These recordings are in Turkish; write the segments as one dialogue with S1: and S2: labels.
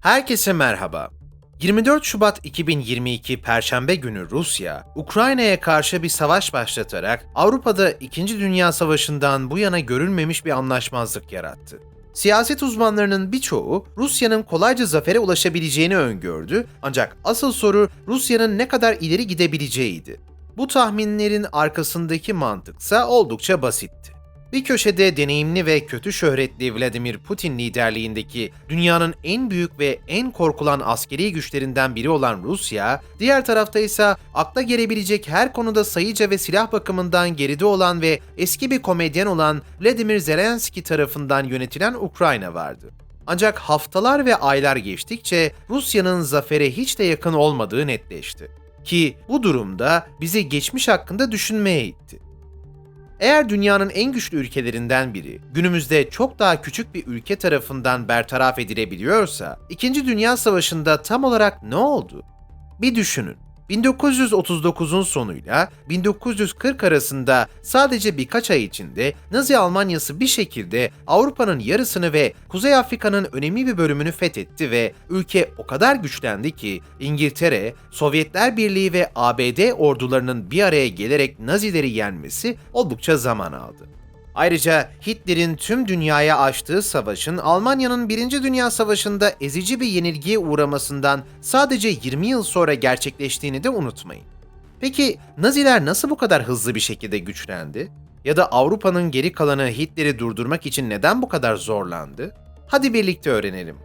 S1: Herkese merhaba. 24 Şubat 2022 Perşembe günü Rusya, Ukrayna'ya karşı bir savaş başlatarak Avrupa'da 2. Dünya Savaşı'ndan bu yana görülmemiş bir anlaşmazlık yarattı. Siyaset uzmanlarının birçoğu Rusya'nın kolayca zafere ulaşabileceğini öngördü ancak asıl soru Rusya'nın ne kadar ileri gidebileceğiydi. Bu tahminlerin arkasındaki mantıksa oldukça basitti. Bir köşede deneyimli ve kötü şöhretli Vladimir Putin liderliğindeki dünyanın en büyük ve en korkulan askeri güçlerinden biri olan Rusya, diğer tarafta ise akla gelebilecek her konuda sayıca ve silah bakımından geride olan ve eski bir komedyen olan Vladimir Zelenski tarafından yönetilen Ukrayna vardı. Ancak haftalar ve aylar geçtikçe Rusya'nın zafere hiç de yakın olmadığı netleşti. Ki bu durumda bizi geçmiş hakkında düşünmeye itti. Eğer dünyanın en güçlü ülkelerinden biri günümüzde çok daha küçük bir ülke tarafından bertaraf edilebiliyorsa, İkinci Dünya Savaşı'nda tam olarak ne oldu? Bir düşünün. 1939'un sonuyla 1940 arasında sadece birkaç ay içinde Nazi Almanyası bir şekilde Avrupa'nın yarısını ve Kuzey Afrika'nın önemli bir bölümünü fethetti ve ülke o kadar güçlendi ki İngiltere, Sovyetler Birliği ve ABD ordularının bir araya gelerek Nazileri yenmesi oldukça zaman aldı. Ayrıca Hitler'in tüm dünyaya açtığı savaşın Almanya'nın 1. Dünya Savaşı'nda ezici bir yenilgiye uğramasından sadece 20 yıl sonra gerçekleştiğini de unutmayın. Peki Naziler nasıl bu kadar hızlı bir şekilde güçlendi? Ya da Avrupa'nın geri kalanı Hitler'i durdurmak için neden bu kadar zorlandı? Hadi birlikte öğrenelim.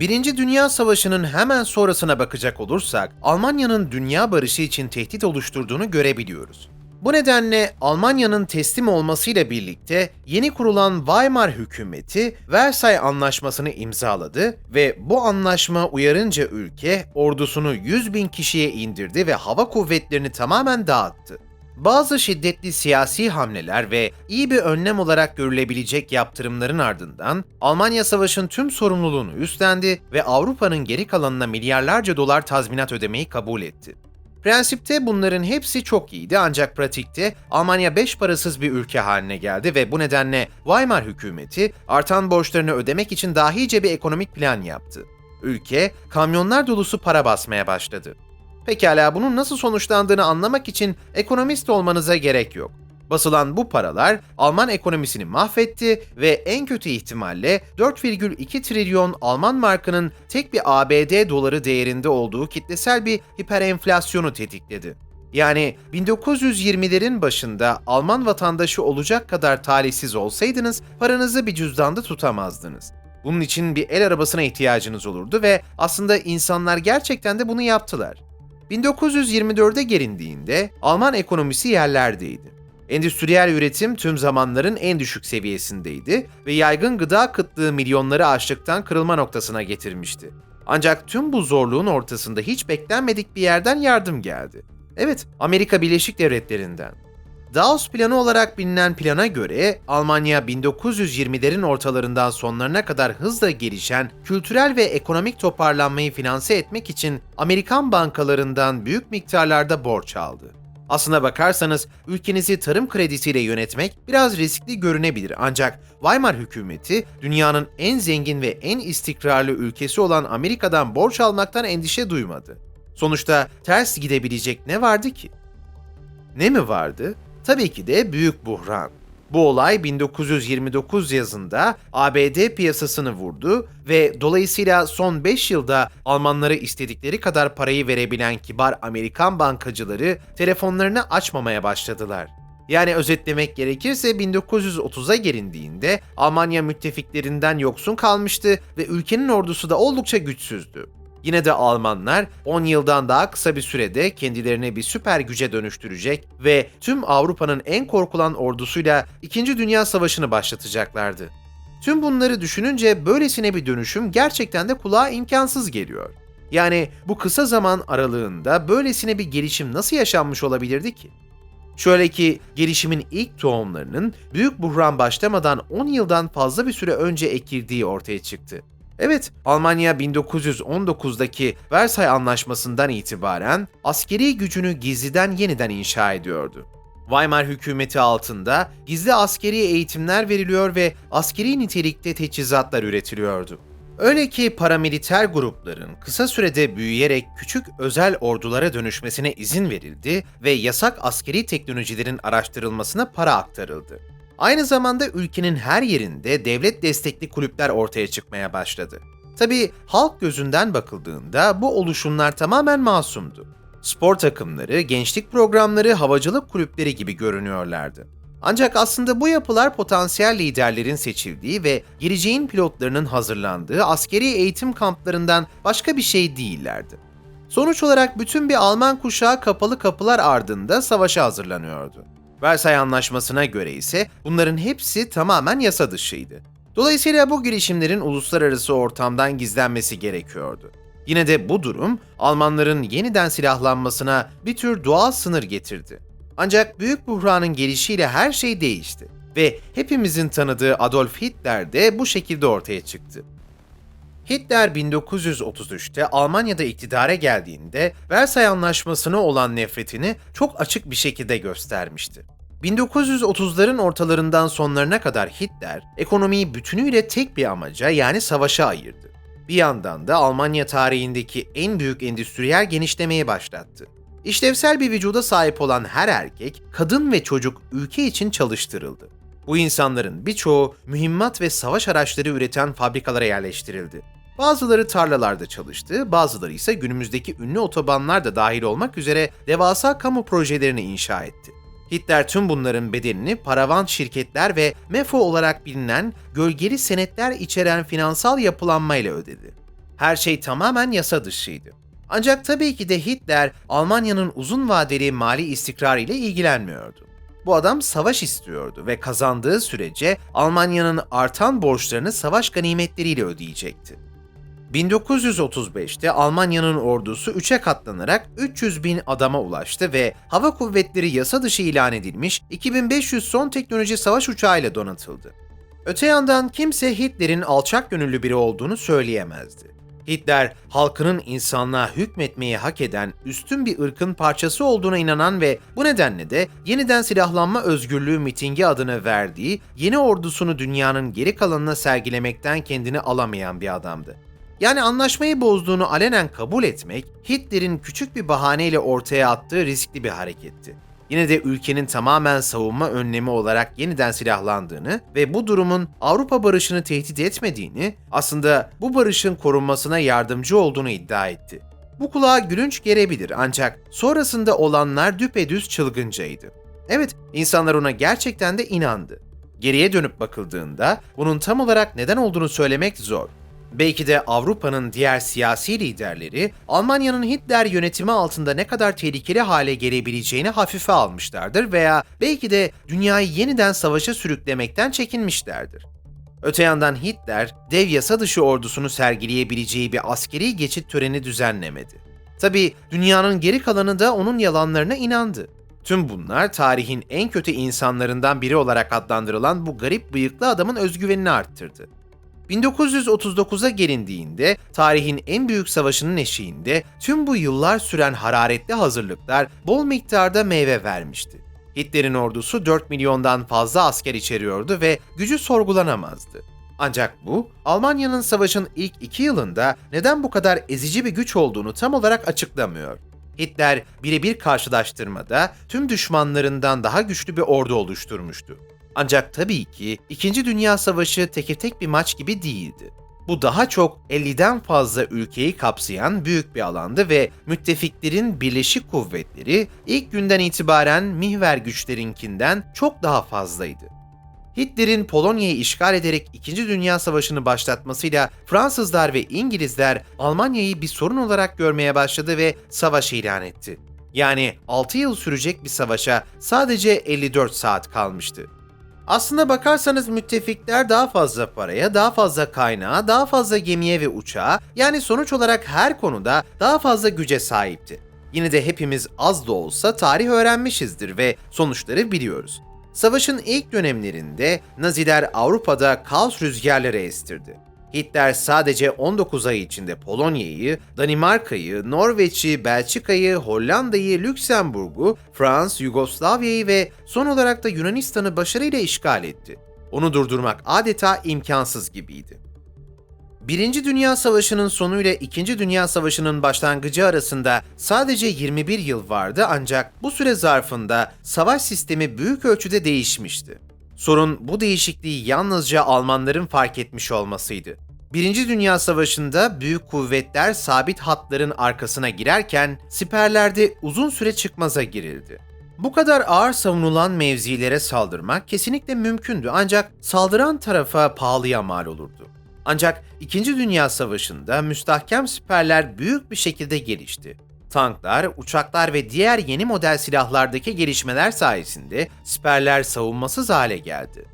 S1: Birinci Dünya Savaşı'nın hemen sonrasına bakacak olursak, Almanya'nın dünya barışı için tehdit oluşturduğunu görebiliyoruz. Bu nedenle Almanya'nın teslim olmasıyla birlikte yeni kurulan Weimar hükümeti Versay Anlaşması'nı imzaladı ve bu anlaşma uyarınca ülke ordusunu 100 bin kişiye indirdi ve hava kuvvetlerini tamamen dağıttı. Bazı şiddetli siyasi hamleler ve iyi bir önlem olarak görülebilecek yaptırımların ardından Almanya savaşın tüm sorumluluğunu üstlendi ve Avrupa'nın geri kalanına milyarlarca dolar tazminat ödemeyi kabul etti. Prensipte bunların hepsi çok iyiydi ancak pratikte Almanya beş parasız bir ülke haline geldi ve bu nedenle Weimar hükümeti artan borçlarını ödemek için dahice bir ekonomik plan yaptı. Ülke kamyonlar dolusu para basmaya başladı. Pekala bunun nasıl sonuçlandığını anlamak için ekonomist olmanıza gerek yok. Basılan bu paralar Alman ekonomisini mahvetti ve en kötü ihtimalle 4,2 trilyon Alman markının tek bir ABD doları değerinde olduğu kitlesel bir hiperenflasyonu tetikledi. Yani 1920'lerin başında Alman vatandaşı olacak kadar talihsiz olsaydınız paranızı bir cüzdanda tutamazdınız. Bunun için bir el arabasına ihtiyacınız olurdu ve aslında insanlar gerçekten de bunu yaptılar. 1924'e gelindiğinde Alman ekonomisi yerlerdeydi. Endüstriyel üretim tüm zamanların en düşük seviyesindeydi ve yaygın gıda kıtlığı milyonları açlıktan kırılma noktasına getirmişti. Ancak tüm bu zorluğun ortasında hiç beklenmedik bir yerden yardım geldi. Evet, Amerika Birleşik Devletleri'nden. Dawes planı olarak bilinen plana göre Almanya 1920'lerin ortalarından sonlarına kadar hızla gelişen kültürel ve ekonomik toparlanmayı finanse etmek için Amerikan bankalarından büyük miktarlarda borç aldı. Aslına bakarsanız ülkenizi tarım kredisiyle yönetmek biraz riskli görünebilir ancak Weimar hükümeti dünyanın en zengin ve en istikrarlı ülkesi olan Amerika'dan borç almaktan endişe duymadı. Sonuçta ters gidebilecek ne vardı ki? Ne mi vardı? Tabii ki de büyük buhran. Bu olay 1929 yazında ABD piyasasını vurdu ve dolayısıyla son 5 yılda Almanlara istedikleri kadar parayı verebilen kibar Amerikan bankacıları telefonlarını açmamaya başladılar. Yani özetlemek gerekirse 1930'a gelindiğinde Almanya müttefiklerinden yoksun kalmıştı ve ülkenin ordusu da oldukça güçsüzdü. Yine de Almanlar 10 yıldan daha kısa bir sürede kendilerini bir süper güce dönüştürecek ve tüm Avrupa'nın en korkulan ordusuyla 2. Dünya Savaşı'nı başlatacaklardı. Tüm bunları düşününce böylesine bir dönüşüm gerçekten de kulağa imkansız geliyor. Yani bu kısa zaman aralığında böylesine bir gelişim nasıl yaşanmış olabilirdi ki? Şöyle ki gelişimin ilk tohumlarının büyük buhran başlamadan 10 yıldan fazla bir süre önce ekildiği ortaya çıktı. Evet, Almanya 1919'daki Versay Anlaşması'ndan itibaren askeri gücünü gizliden yeniden inşa ediyordu. Weimar hükümeti altında gizli askeri eğitimler veriliyor ve askeri nitelikte teçhizatlar üretiliyordu. Öyle ki paramiliter grupların kısa sürede büyüyerek küçük özel ordulara dönüşmesine izin verildi ve yasak askeri teknolojilerin araştırılmasına para aktarıldı. Aynı zamanda ülkenin her yerinde devlet destekli kulüpler ortaya çıkmaya başladı. Tabii halk gözünden bakıldığında bu oluşumlar tamamen masumdu. Spor takımları, gençlik programları, havacılık kulüpleri gibi görünüyorlardı. Ancak aslında bu yapılar potansiyel liderlerin seçildiği ve geleceğin pilotlarının hazırlandığı askeri eğitim kamplarından başka bir şey değillerdi. Sonuç olarak bütün bir Alman kuşağı kapalı kapılar ardında savaşa hazırlanıyordu. Versay Anlaşması'na göre ise bunların hepsi tamamen yasa dışıydı. Dolayısıyla bu girişimlerin uluslararası ortamdan gizlenmesi gerekiyordu. Yine de bu durum Almanların yeniden silahlanmasına bir tür doğal sınır getirdi. Ancak büyük buhranın gelişiyle her şey değişti ve hepimizin tanıdığı Adolf Hitler de bu şekilde ortaya çıktı. Hitler 1933'te Almanya'da iktidara geldiğinde Versay Anlaşması'na olan nefretini çok açık bir şekilde göstermişti. 1930'ların ortalarından sonlarına kadar Hitler ekonomiyi bütünüyle tek bir amaca yani savaşa ayırdı. Bir yandan da Almanya tarihindeki en büyük endüstriyel genişlemeyi başlattı. İşlevsel bir vücuda sahip olan her erkek, kadın ve çocuk ülke için çalıştırıldı. Bu insanların birçoğu mühimmat ve savaş araçları üreten fabrikalara yerleştirildi. Bazıları tarlalarda çalıştı, bazıları ise günümüzdeki ünlü otobanlar da dahil olmak üzere devasa kamu projelerini inşa etti. Hitler tüm bunların bedelini paravan şirketler ve MEFO olarak bilinen gölgeli senetler içeren finansal yapılanmayla ödedi. Her şey tamamen yasa dışıydı. Ancak tabii ki de Hitler Almanya'nın uzun vadeli mali istikrarı ile ilgilenmiyordu. Bu adam savaş istiyordu ve kazandığı sürece Almanya'nın artan borçlarını savaş ganimetleriyle ödeyecekti. 1935'te Almanya'nın ordusu 3'e katlanarak 300 bin adama ulaştı ve hava kuvvetleri yasa dışı ilan edilmiş 2500 son teknoloji savaş uçağıyla donatıldı. Öte yandan kimse Hitler'in alçak gönüllü biri olduğunu söyleyemezdi. Hitler, halkının insanlığa hükmetmeyi hak eden üstün bir ırkın parçası olduğuna inanan ve bu nedenle de yeniden silahlanma özgürlüğü mitingi adını verdiği yeni ordusunu dünyanın geri kalanına sergilemekten kendini alamayan bir adamdı. Yani anlaşmayı bozduğunu alenen kabul etmek, Hitler'in küçük bir bahaneyle ortaya attığı riskli bir hareketti. Yine de ülkenin tamamen savunma önlemi olarak yeniden silahlandığını ve bu durumun Avrupa barışını tehdit etmediğini, aslında bu barışın korunmasına yardımcı olduğunu iddia etti. Bu kulağa gülünç gelebilir ancak sonrasında olanlar düpedüz çılgıncaydı. Evet, insanlar ona gerçekten de inandı. Geriye dönüp bakıldığında bunun tam olarak neden olduğunu söylemek zor. Belki de Avrupa'nın diğer siyasi liderleri Almanya'nın Hitler yönetimi altında ne kadar tehlikeli hale gelebileceğini hafife almışlardır veya belki de dünyayı yeniden savaşa sürüklemekten çekinmişlerdir. Öte yandan Hitler, dev yasa dışı ordusunu sergileyebileceği bir askeri geçit töreni düzenlemedi. Tabi dünyanın geri kalanı da onun yalanlarına inandı. Tüm bunlar tarihin en kötü insanlarından biri olarak adlandırılan bu garip bıyıklı adamın özgüvenini arttırdı. 1939'a gelindiğinde tarihin en büyük savaşının eşiğinde tüm bu yıllar süren hararetli hazırlıklar bol miktarda meyve vermişti. Hitler'in ordusu 4 milyondan fazla asker içeriyordu ve gücü sorgulanamazdı. Ancak bu, Almanya'nın savaşın ilk iki yılında neden bu kadar ezici bir güç olduğunu tam olarak açıklamıyor. Hitler birebir karşılaştırmada tüm düşmanlarından daha güçlü bir ordu oluşturmuştu. Ancak tabii ki İkinci Dünya Savaşı teke tek bir maç gibi değildi. Bu daha çok 50'den fazla ülkeyi kapsayan büyük bir alandı ve müttefiklerin birleşik kuvvetleri ilk günden itibaren mihver güçlerinkinden çok daha fazlaydı. Hitler'in Polonya'yı işgal ederek İkinci Dünya Savaşı'nı başlatmasıyla Fransızlar ve İngilizler Almanya'yı bir sorun olarak görmeye başladı ve savaş ilan etti. Yani 6 yıl sürecek bir savaşa sadece 54 saat kalmıştı. Aslında bakarsanız müttefikler daha fazla paraya, daha fazla kaynağa, daha fazla gemiye ve uçağa yani sonuç olarak her konuda daha fazla güce sahipti. Yine de hepimiz az da olsa tarih öğrenmişizdir ve sonuçları biliyoruz. Savaşın ilk dönemlerinde Naziler Avrupa'da kaos rüzgarları estirdi. Hitler sadece 19 ay içinde Polonya'yı, Danimarka'yı, Norveç'i, Belçika'yı, Hollanda'yı, Lüksemburg'u, Frans, Yugoslavya'yı ve son olarak da Yunanistan'ı başarıyla işgal etti. Onu durdurmak adeta imkansız gibiydi. Birinci Dünya Savaşı'nın sonu ile İkinci Dünya Savaşı'nın başlangıcı arasında sadece 21 yıl vardı ancak bu süre zarfında savaş sistemi büyük ölçüde değişmişti. Sorun bu değişikliği yalnızca Almanların fark etmiş olmasıydı. Birinci Dünya Savaşı'nda büyük kuvvetler sabit hatların arkasına girerken siperlerde uzun süre çıkmaza girildi. Bu kadar ağır savunulan mevzilere saldırmak kesinlikle mümkündü ancak saldıran tarafa pahalıya mal olurdu. Ancak İkinci Dünya Savaşı'nda müstahkem siperler büyük bir şekilde gelişti. Tanklar, uçaklar ve diğer yeni model silahlardaki gelişmeler sayesinde siperler savunmasız hale geldi.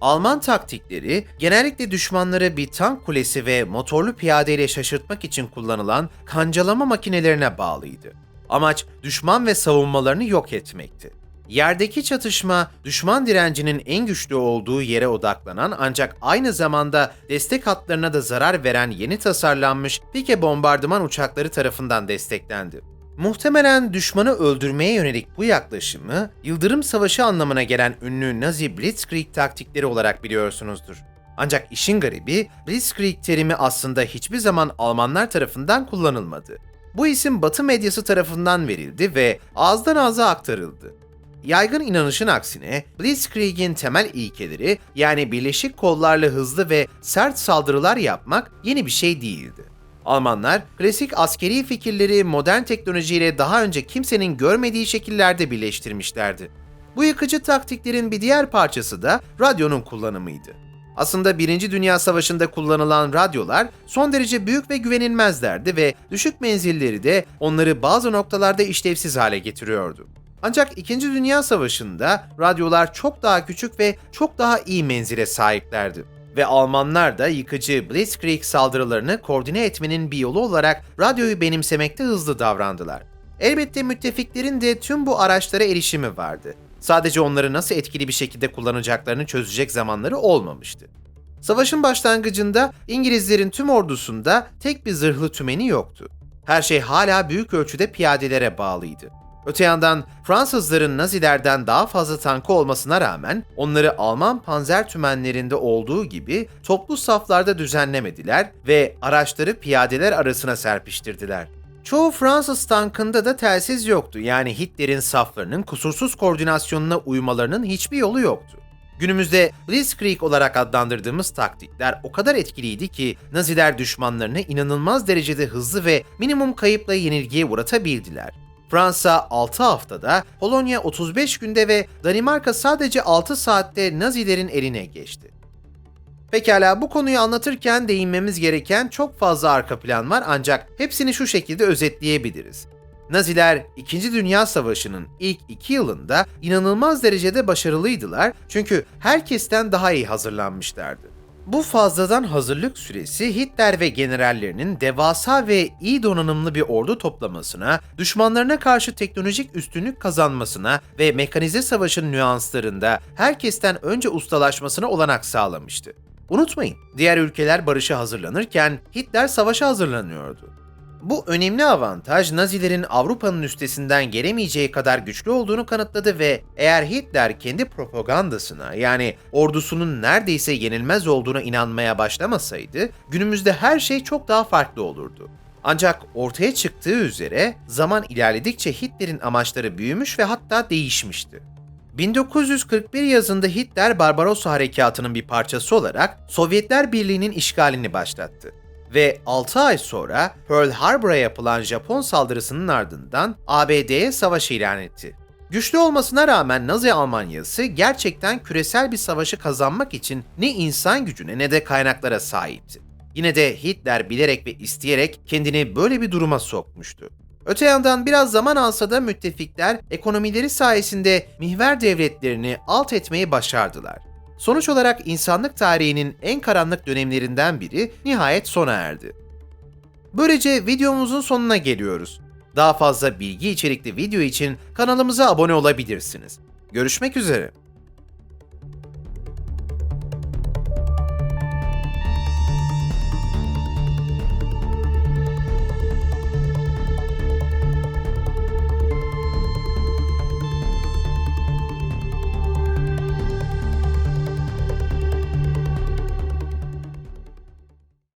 S1: Alman taktikleri genellikle düşmanları bir tank kulesi ve motorlu piyadeyle şaşırtmak için kullanılan kancalama makinelerine bağlıydı. Amaç düşman ve savunmalarını yok etmekti. Yerdeki çatışma düşman direncinin en güçlü olduğu yere odaklanan ancak aynı zamanda destek hatlarına da zarar veren yeni tasarlanmış pike bombardıman uçakları tarafından desteklendi. Muhtemelen düşmanı öldürmeye yönelik bu yaklaşımı Yıldırım Savaşı anlamına gelen ünlü Nazi Blitzkrieg taktikleri olarak biliyorsunuzdur. Ancak işin garibi Blitzkrieg terimi aslında hiçbir zaman Almanlar tarafından kullanılmadı. Bu isim Batı medyası tarafından verildi ve ağızdan ağza aktarıldı. Yaygın inanışın aksine Blitzkrieg'in temel ilkeleri yani birleşik kollarla hızlı ve sert saldırılar yapmak yeni bir şey değildi. Almanlar klasik askeri fikirleri modern teknolojiyle daha önce kimsenin görmediği şekillerde birleştirmişlerdi. Bu yıkıcı taktiklerin bir diğer parçası da radyonun kullanımıydı. Aslında Birinci Dünya Savaşı'nda kullanılan radyolar son derece büyük ve güvenilmezlerdi ve düşük menzilleri de onları bazı noktalarda işlevsiz hale getiriyordu. Ancak İkinci Dünya Savaşı'nda radyolar çok daha küçük ve çok daha iyi menzile sahiplerdi. Ve Almanlar da yıkıcı Blitzkrieg saldırılarını koordine etmenin bir yolu olarak radyoyu benimsemekte hızlı davrandılar. Elbette müttefiklerin de tüm bu araçlara erişimi vardı. Sadece onları nasıl etkili bir şekilde kullanacaklarını çözecek zamanları olmamıştı. Savaşın başlangıcında İngilizlerin tüm ordusunda tek bir zırhlı tümeni yoktu. Her şey hala büyük ölçüde piyadelere bağlıydı. Öte yandan Fransızların Nazilerden daha fazla tankı olmasına rağmen onları Alman panzer tümenlerinde olduğu gibi toplu saflarda düzenlemediler ve araçları piyadeler arasına serpiştirdiler. Çoğu Fransız tankında da telsiz yoktu yani Hitler'in saflarının kusursuz koordinasyonuna uymalarının hiçbir yolu yoktu. Günümüzde Blitzkrieg olarak adlandırdığımız taktikler o kadar etkiliydi ki Naziler düşmanlarını inanılmaz derecede hızlı ve minimum kayıpla yenilgiye uğratabildiler. Fransa 6 haftada, Polonya 35 günde ve Danimarka sadece 6 saatte Nazilerin eline geçti. Pekala bu konuyu anlatırken değinmemiz gereken çok fazla arka plan var ancak hepsini şu şekilde özetleyebiliriz. Naziler 2. Dünya Savaşı'nın ilk iki yılında inanılmaz derecede başarılıydılar çünkü herkesten daha iyi hazırlanmışlardı. Bu fazladan hazırlık süresi Hitler ve generallerinin devasa ve iyi donanımlı bir ordu toplamasına, düşmanlarına karşı teknolojik üstünlük kazanmasına ve mekanize savaşın nüanslarında herkesten önce ustalaşmasına olanak sağlamıştı. Unutmayın, diğer ülkeler barışa hazırlanırken Hitler savaşa hazırlanıyordu. Bu önemli avantaj Nazilerin Avrupa'nın üstesinden gelemeyeceği kadar güçlü olduğunu kanıtladı ve eğer Hitler kendi propagandasına yani ordusunun neredeyse yenilmez olduğuna inanmaya başlamasaydı günümüzde her şey çok daha farklı olurdu. Ancak ortaya çıktığı üzere zaman ilerledikçe Hitler'in amaçları büyümüş ve hatta değişmişti. 1941 yazında Hitler Barbarossa Harekatı'nın bir parçası olarak Sovyetler Birliği'nin işgalini başlattı ve 6 ay sonra Pearl Harbor'a yapılan Japon saldırısının ardından ABD'ye savaş ilan etti. Güçlü olmasına rağmen Nazi Almanyası gerçekten küresel bir savaşı kazanmak için ne insan gücüne ne de kaynaklara sahipti. Yine de Hitler bilerek ve isteyerek kendini böyle bir duruma sokmuştu. Öte yandan biraz zaman alsa da müttefikler ekonomileri sayesinde mihver devletlerini alt etmeyi başardılar. Sonuç olarak insanlık tarihinin en karanlık dönemlerinden biri nihayet sona erdi. Böylece videomuzun sonuna geliyoruz. Daha fazla bilgi içerikli video için kanalımıza abone olabilirsiniz. Görüşmek üzere.